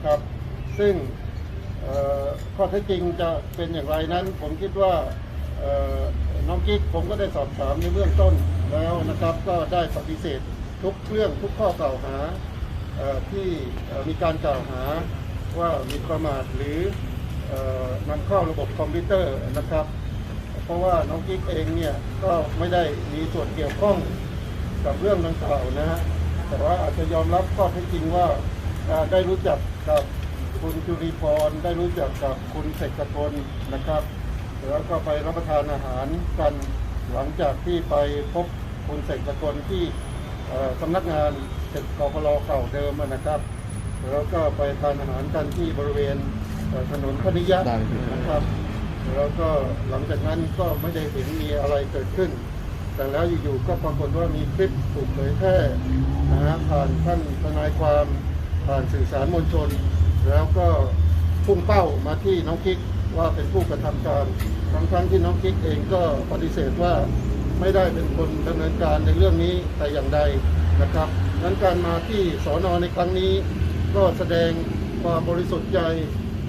นะครับ ซึ่งข้อเท็จจริงจะเป็นอย่างไรนั้น ผมคิดว่าน้องกิ๊กผมก็ได้สอบถามในเบื้องต้นแล้วนะครับ ก็ได้ปฏิเสธทุกเรื่องทุกข้อกล่าวหาที่มีการกล่าวหาว่ามีประมาทหรือเอ่อนำเข้าระบบคอมพิวเตอร์นะครับ เพราะว่าน้องกิ๊กเองเนี่ยก็ไม่ได้มีส่วนเกี่ยวข้องกับเรื่องดังกล่าวนะฮะแต่ว่าอาจจะยอมรับข้อเท็จจริงว่า อ่าได้รู้จักกับคุณจุรีพรได้รู้จักกับคุณเสกสกลนะครับ แล้วก็ไปรับประทานอาหารกันหลังจากที่ไปพบคุณเสกสกลที่เอ่อสำนักงานเสร็จกพลเก่าเดิมอะนะครับ แล้วก็ไปทานอาหารกันที่บริเวณเอ่อถนนพนิยะนะครับ แล้วก็หลังจากนั้นก็ไม่ได้เห็นมีอะไรเกิดขึ้น แต่แล้วอยู่ๆก็ปรากฏว่ามีคลิปถูกเผยแพร่นะฮะผ่านท่านทนายความ ผ่านสื่อสารมวลชน แล้วก็พุ่งเป้ามาที่น้องกิ๊กว่าเป็นผู้กระทำการทั้งทั้งที่น้องกิ๊กเองก็ปฏิเสธว่าไม่ได้เป็นคนดำเนินการในเรื่องนี้แต่อย่างใดนะครับนั้นการมาที่สอนอในครั้งนี้ ก็แสดงความบริสุทธิ์ใจ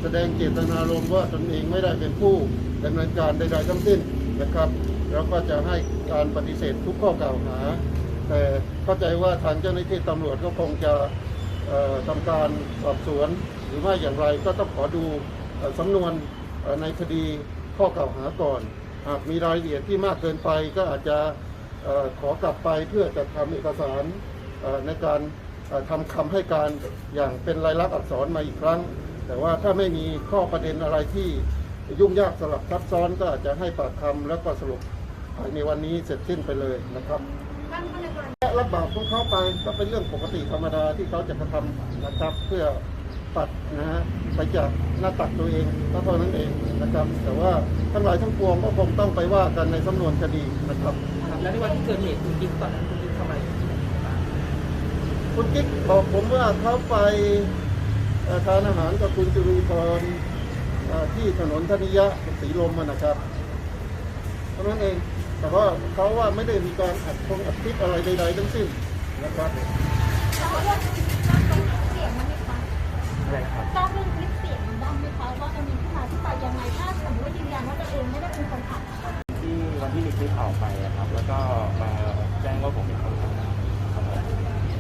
แสดงเจตนารมณ์ว่าตนเองไม่ได้เป็นผู้ดำเนินการใดๆทั้งสิ้นนะครับแล้วก็จะให้การปฏิเสธทุกข้อกล่าวหา แต่เข้าใจว่าทางเจ้าหน้าที่ตำรวจก็คงจะ ทำการสอบสวน หรือว่าอย่างไรก็ต้องขอดูสำนวนในคดีข้อกล่าวหาก่อน หากมีรายละเอียดที่มากเกินไปก็อาจจะขอกลับไปเพื่อจัดทำเอกสารในการทำคำให้การอย่างเป็นลายลักษณ์อักษรมาอีกครั้ง แต่ว่าถ้าไม่มีข้อประเด็นอะไรที่ยุ่งยากสลับซับซ้อนก็อาจจะให้ปากคำแล้วก็สรุปภายในวันนี้เสร็จสิ้นไปเลยนะครับ ท่านท่านในกรณีรับบาปของเขาไปก็เป็นเรื่องปกติธรรมดาที่เขาจะกระทำนะครับเพื่อปัดนะฮะไปจากหน้าตักตัวเองก็เท่านั้นเองนะครับ แต่ว่าทั้งหลายทั้งปวงก็คงต้องไปว่ากันในสำนวนคดีนะครับ แล้วในวันที่เกิดเหตุคุณกิ๊กตอนนั้นคุณกิ๊กทำอะไรคุณกิ๊กบอกผมว่าเขาไปทานอาหารกับคุณจุรีพรที่ถนนธนิยะสีลมนะครับเท่านั้นเอง แต่ว่าเขาว่าไม่ได้มีการอัดคงอัดคลิปอะไรใดๆทั้งสิ้นนะครับทราบเรื่องคลิปเสียงมันไหมคะอะไรนะครับทราบเรื่องคลิปเสียงมันบ้างไหมคะว่าจะมีที่มาที่ไปยังไงถ้าสมมติว่ายืนยันว่าตัวเองไม่ได้เป็นคนอัดที่วันที่มีคลิปออกไปอะครับ แล้วก็มาแจ้งว่าผมเป็นคนทำครับผม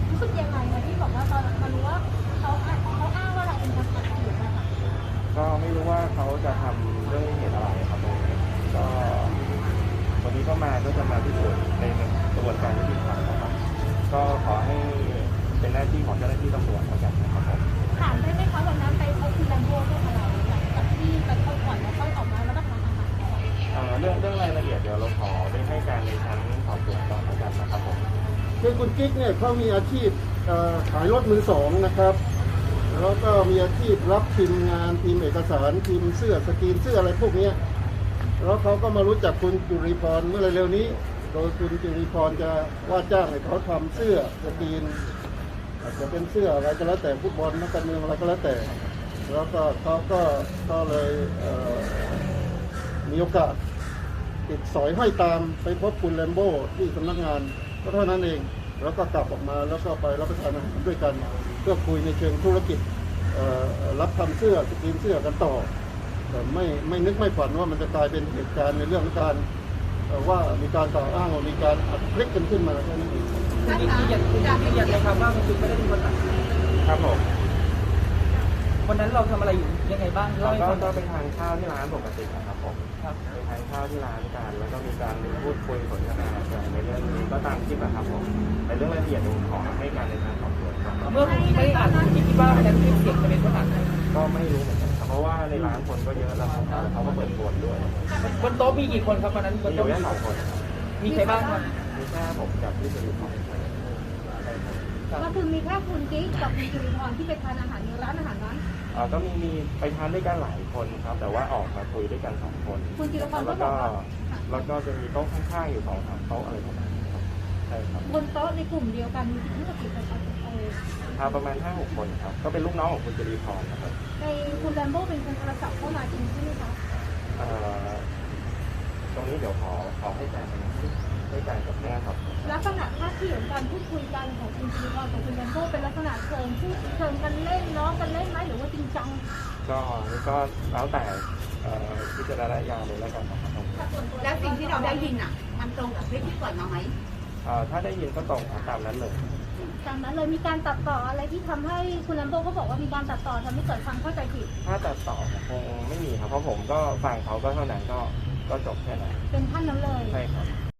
รู้สึกยังไงคะที่บอกว่าตอนมารู้ว่าเขาอัดเขาอ้างว่าเราเป็นคนอัดเสียงนะคะก็ไม่รู้ว่าเขาจะทำด้วยเหตุอะไรครับผมก็ วันนี้ก็มาก็จะมาพิสูจน์ในกระบวนการยุติธรรมนะครับก็ขอให้เป็นหน้าที่ของเจ้าหน้าที่ตำรวจแล้วกันนะครับผมถามได้ไหมคะวันนั้นไปพบคุณแลมโบ้เรื่องอะไรหลังจากที่ไปเข้าก่อนแล้วค่อยออกมาแล้วก็ทานอาหารต่อเอ่อเรื่องเรื่องรายละเอียดเดี๋ยวเราขอได้ให้การในชั้นสอบสวนก่อนแล้วกันนะครับผมคือคุณกิ๊กเนี่ยเขามีอาชีพเอ่อขายรถมือสองนะครับแล้วก็มีอาชีพรับพิมพ์งานพิมพ์เอกสารพิมพ์เสื้อสกรีนเสื้ออะไรพวกเนี้ย แล้วเขาก็มารู้จักคุณจุริพรเมื่อเร็วๆนี้ โดยคุณจุริพรจะว่าจ้างให้เขาทำเสื้อสกรีนอาจจะเป็นเสื้ออะไรก็แล้วแต่ฟุตบอลนักการเมืองอะไรก็แล้วแต่ แล้วก็เขาก็ก็เลยเมีโอกาสติดสอยห้อยตามไปพบคุณแลมโบ้ที่สำนักงานก็เท่านั้นเองแล้วก็กลับออกมาแล้วก็ไปรับประทานอาหารด้วยกันเพื่อคุยในเชิงธุรกิจรับทำเสื้อสกรีนเสื้อกันต่อ ไม่ไม่นึกไม่ฝันว่ามันจะกลายเป็นเหตุการณ์ในเรื่องของการเอ่อว่ามีการกล่าวอ้างว่ามีการอัดคลิปกันขึ้นมาแค่นั้นเองคุณกิ๊กยืนยันคุณกิ๊กยืนยันนะครับว่าคุณกิ๊กไม่ได้เป็นคนอัดครับผมวันนั้นเราทำอะไรอยู่ยังไงบ้างเราเล่าให้ก็ฟังก็ไปทานข้าวที่ร้านปกตินะครับผมครับไปทานข้าวที่ร้านกันแล้วก็มีการพูดคุยสนทนากันในเรื่องนี้ก็ตามคลิปนะครับผมในเรื่องรายละเอียดผมขอให้การในทางสอบสวนครับเมื่อคุณกิ๊กไม่ได้อัดคุณกิ๊กคิดว่าอันนั้นคลิปเสียงจะเป็นคนอัดไหมก็ไม่รู้เหมือนกันค รับเพราะว่าในร้านคนก็เยอะแล้วครับเขาก็เปิดบวนด้วยบนโต๊ะมีกี่คนครับวันนั้นบมีนอยู่โต๊ะแค่สองคนครับมีใครบ้างครับมีแค่ผมกับพี่สุริพรใช่ครับครับก็คือมีแค่คุณกิ๊กกับคุณจุริพรที่ไปทานอาหารในร้านอาหารนั้น เอ่อก็มีมีไปทานด้วยกันหลายคนครับ แต่ว่าออกมาคุยด้วยกันสองคนคุณจิรพรก็แล้วบก็อกว่า แล้วก็จะมีโต๊ะข้างๆอยู่สองสามโต๊ะอะไรประมาณนี้ครับใช่ครับบนโต๊ะในกลุ่มเดียวกันมีทั้งหมดกี่คนคะเอออ่าประมาณห้าหกคนครับ ก็เป็นลูกน้องของคุณจรีพรนะครับในคุณแลมโบ้เป็นคนโทรศัพท์เข้ามาจริงใช่ไหมคะเอ่อตรงนี้เดี๋ยวขอขอให้การให้การกับแม่ครับ ลักษณะท่าททีของการพูดคุยกันของคุณจิรกรกับคุณแรมโบ้เป็นลักษณะเชิงพูดเชิงกันเล่นล้อกันเล่นไหมหรือว่าจริงจังก็ก็แล้วแต่เอ่อพิจารณญาณเลยแล้วกันนะครับ แล้วสิ่งที่เราได้ยินอะ มันตรงกับคลิปที่ปล่อยมาไหมเอ่อถ้าได้ยินก็ตรงตามนั้นเลย ตามนั้นเลยมีการตัดต่ออะไรที่ทำให้คุณแรมโบ้เขาบอกว่ามีการตัดต่อทำให้เกิดความเข้าใจผิด ถ้าตัดต่อคงไม่มีครับเพราะผมก็ฟังเขาก็เท่านั้นก็ก็จบแค่นั้นเป็นท่านนั้นเลย ใช่ครับอ